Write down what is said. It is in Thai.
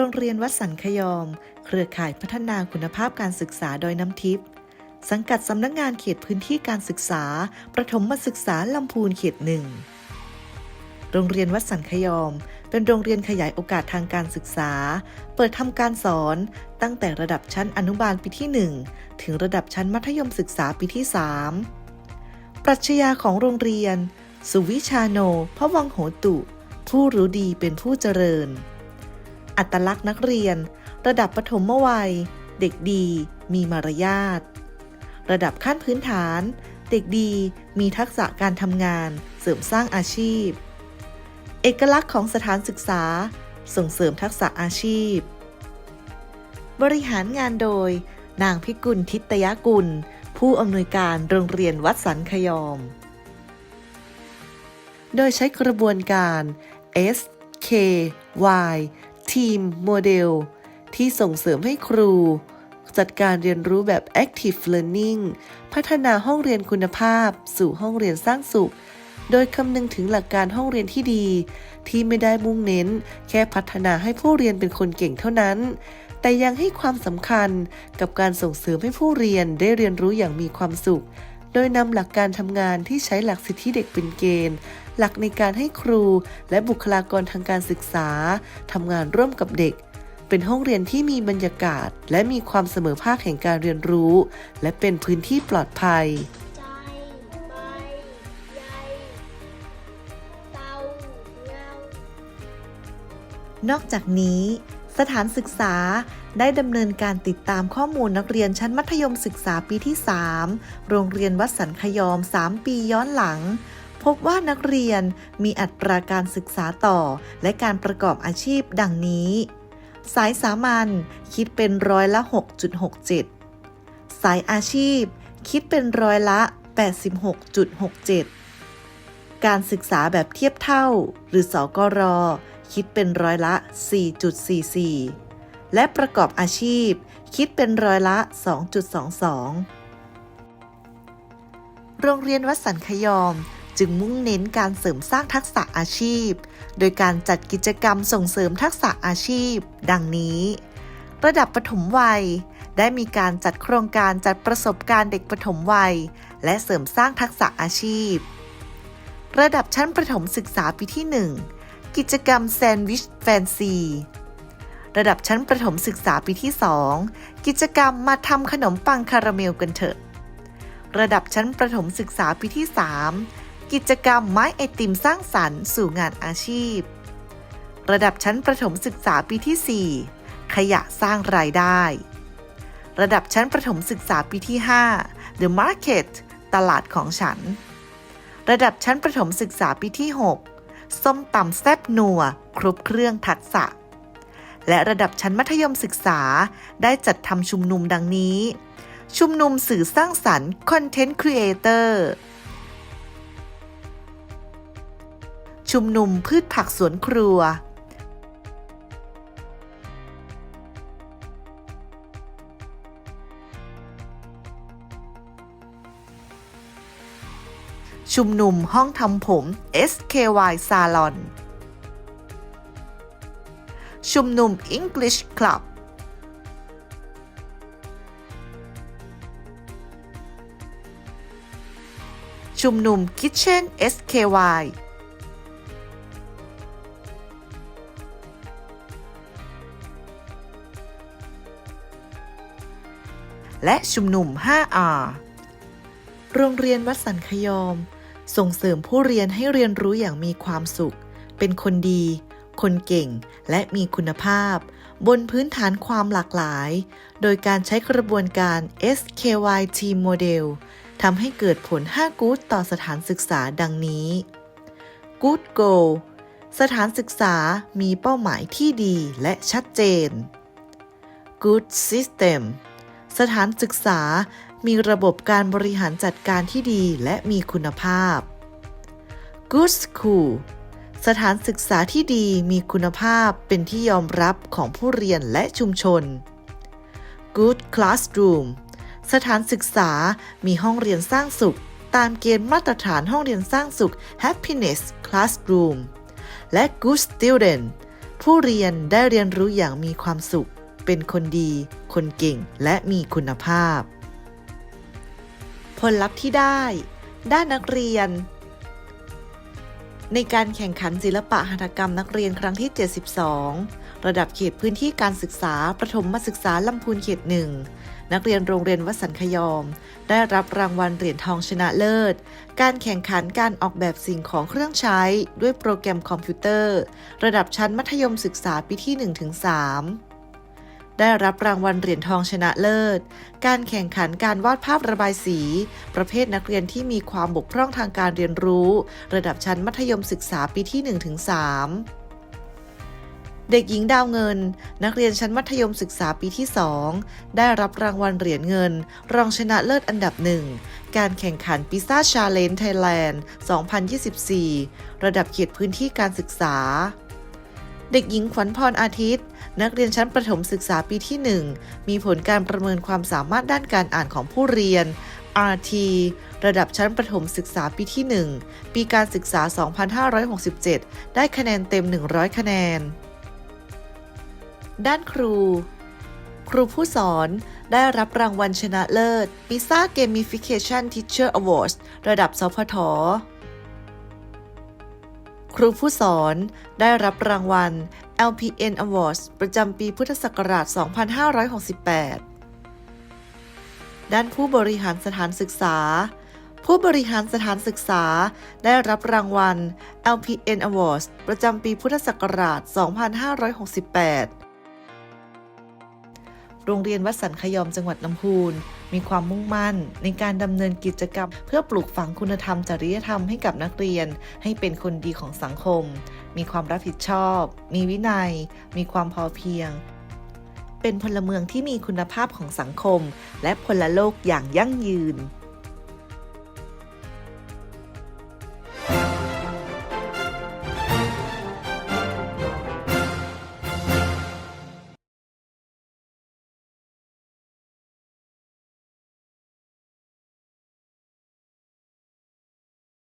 โรงเรียนวัดสันขยอม เครือข่ายพัฒนาคุณภาพการศึกษาโดยน้ำทิพย์สังกัดสำนักงานเขตพื้นที่การศึกษา ประถมศึกษาลำพูนเขตหนึ่งโรงเรียนวัดสันขยอม เป็นโรงเรียนขยายโอกาสทางการศึกษา เปิดทำการสอนตั้งแต่ระดับชั้นอนุบาลปีที่ 1 ถึงระดับชั้นมัธยมศึกษาปีที่ 3 ปรัชญาของโรงเรียน สุวิชาโนพระวังโหตุ ผู้รู้ดีเป็นผู้เจริญ อัตลักษณ์นักเรียน ระดับปฐมวัย เด็กดี มีมารยาท ระดับขั้นพื้นฐาน เด็กดีมีทักษะการทำงาน เสริมสร้างอาชีพ เอกลักษณ์ของสถานศึกษา ส่งเสริมทักษะอาชีพ บริหารงานโดย นางพิกุลทิตยกุล ผู้อำนวยการโรงเรียนวัดสันขยอม โดยใช้กระบวนการ S K Y Team Model ที่ส่งเสริมให้ครู จัดการเรียนรู้แบบ Active Learning พัฒนาห้องเรียนคุณภาพ สู่ห้องเรียนสร้างสุข โดยคำนึงถึงหลักการห้องเรียนที่ดี ที่ไม่ได้มุ่งเน้น แค่พัฒนาให้ผู้เรียนเป็นคนเก่งเท่านั้น แต่ยังให้ความสำคัญกับการส่งเสริมให้ผู้เรียนได้เรียนรู้อย่างมีความสุข ดยนำหลักการทำงานที่ใช้หลักสิทธิเด็กเป็นเกณฑ์ หลักในการให้ครูและบุคลากรทางการศึกษาทำงานร่วมกับเด็ก เป็นห้องเรียนที่มีบรรยากาศ และมีความเสมอภาคแห่งการเรียนรู้ และเป็นพื้นที่ปลอดภัยนอกจากนี้ สถานศึกษาได้ดำเนินการติดตามข้อมูลนักเรียนชั้นมัธยมศึกษาปีที่ 3 โรงเรียนวัดสันขยอม 3 ปีย้อนหลัง พบว่านักเรียนมีอัตราการศึกษาต่อ และการประกอบอาชีพดังนี้ สายสามัญคิดเป็นร้อยละ 6.67 สายอาชีพ คิดเป็นร้อยละ 86.67 การศึกษาแบบเทียบเท่า หรือสกร คิดเป็นร้อยละ 4.44 และประกอบอาชีพ คิดเป็นร้อยละ 2.22 โรงเรียนวัดสันขยอมจึงมุ่งเน้นการเสริมสร้างทักษะอาชีพ โดยการจัดกิจกรรมส่งเสริมทักษะอาชีพ ดังนี้ ระดับปฐมวัย ได้มีการจัดโครงการจัดประสบการณ์เด็กปฐมวัย และเสริมสร้างทักษะอาชีพ ระดับชั้นประถมศึกษาปีที่ 1 กิจกรรมแซนด์วิชแฟนซี ระดับชั้นประถมศึกษาปีที่ 2 กิจกรรมมาทำขนมปังคาราเมลกันเถอะ ระดับชั้นประถมศึกษาปีที่ 3 กิจกรรมไม้ไอติมสร้างสรรค์สู่งานอาชีพ ระดับชั้นประถมศึกษาปีที่ 4 ขยะสร้างรายได้ ระดับชั้นประถมศึกษาปีที่ 5 The Market ตลาดของฉัน ระดับชั้นประถมศึกษาปีที่ 6 ส้มตำแซ่บนัว ครบเครื่องทักษะ และระดับชั้นมัธยมศึกษาได้จัดทำชุมนุมดังนี้ ชุมนุมสื่อสร้างสรรค์ Content Creator ชุมนุมพืชผักสวนครัว ชุมนุมห้องทำผม SKY Salon ชุมนุม English Club ชุมนุม Kitchen SKY และชุมนุม 5R โรงเรียนวัดสันขยอม ส่งเสริมผู้เรียนให้เรียนรู้อย่างมีความสุข เป็นคนดี คนเก่ง และมีคุณภาพ บนพื้นฐานความหลากหลาย โดยการใช้กระบวนการ SKYT Model ทำให้เกิดผล 5 Good ต่อสถานศึกษาดังนี้ Good Goal สถานศึกษามีเป้าหมายที่ดีและชัดเจน Good System สถานศึกษา มีระบบการบริหารจัดการที่ดีและมีคุณภาพ Good School สถานศึกษาที่ดีมีคุณภาพเป็นที่ยอมรับของผู้เรียนและชุมชน Good Classroom สถานศึกษามีห้องเรียนสร้างสุข ตามเกณฑ์มาตรฐานห้องเรียนสร้างสุข Happiness Classroom และ Good Student ผู้เรียนได้เรียนรู้อย่างมีความสุข เป็นคนดี คนเก่ง และมีคุณภาพ ผลลัพธ์ที่ได้ ด้านนักเรียน ในการแข่งขันศิลปะหัตถกรรมนักเรียนครั้งที่ 72 ระดับเขตพื้นที่การศึกษา ประถมศึกษาลำพูนเขตหนึ่งนักเรียนโรงเรียนวัดสันขยอม ได้รับรางวัลเหรียญทองชนะเลิศ การแข่งขันการออกแบบสิ่งของเครื่องใช้ ด้วยโปรแกรมคอมพิวเตอร์ ระดับชั้นมัธยมศึกษาปีที่ 1-3 ได้รับรางวัลเหรียญทองชนะเลิศ การแข่งขันการวาดภาพระบายสี ประเภทนักเรียนที่มีความบกพร่องทางการเรียนรู้ ระดับชั้นมัธยมศึกษาปีที่ 1-3เด็กหญิงดาวเงิน นักเรียนชั้นมัธยมศึกษาปีที่ 2 ได้รับรางวัลเหรียญเงิน รองชนะเลิศอันดับหนึ่ง การแข่งขันพิซซ่าชาเลนจ์ไทยแลนด์ 2024 ระดับเขตพื้นที่การศึกษา เด็กหญิงขวัญพรอาทิตย์ นักเรียนชั้นประถมศึกษาปีที่ 1 มีผลการประเมินความสามารถด้านการอ่านของผู้เรียน RT ระดับชั้นประถมศึกษาปีที่ 1 ปีการศึกษา 2567 ได้คะแนนเต็ม 100 คะแนน ด้านครู ครูผู้สอนได้รับรางวัลชนะเลิศ PISA Gamification Teacher Awards ระดับสพท ครูผู้สอนได้รับรางวัล LPN Awards ประจำปีพุทธศักราช 2568 ด้านผู้บริหารสถานศึกษา ผู้บริหารสถานศึกษาได้รับรางวัล LPN Awards ประจำปีพุทธศักราช 2568 โรงเรียนวัดสันขยอมจังหวัดลำพูน มีความมุ่งมั่น ในการดำเนินกิจกรรม เพื่อปลูกฝังคุณธรรมจริยธรรมให้กับนักเรียน ให้เป็นคนดีของสังคม มีความรับผิดชอบ มีวินัย มีความพอเพียง เป็นพลเมืองที่มีคุณภาพของสังคม และพลโลกอย่างยั่งยืน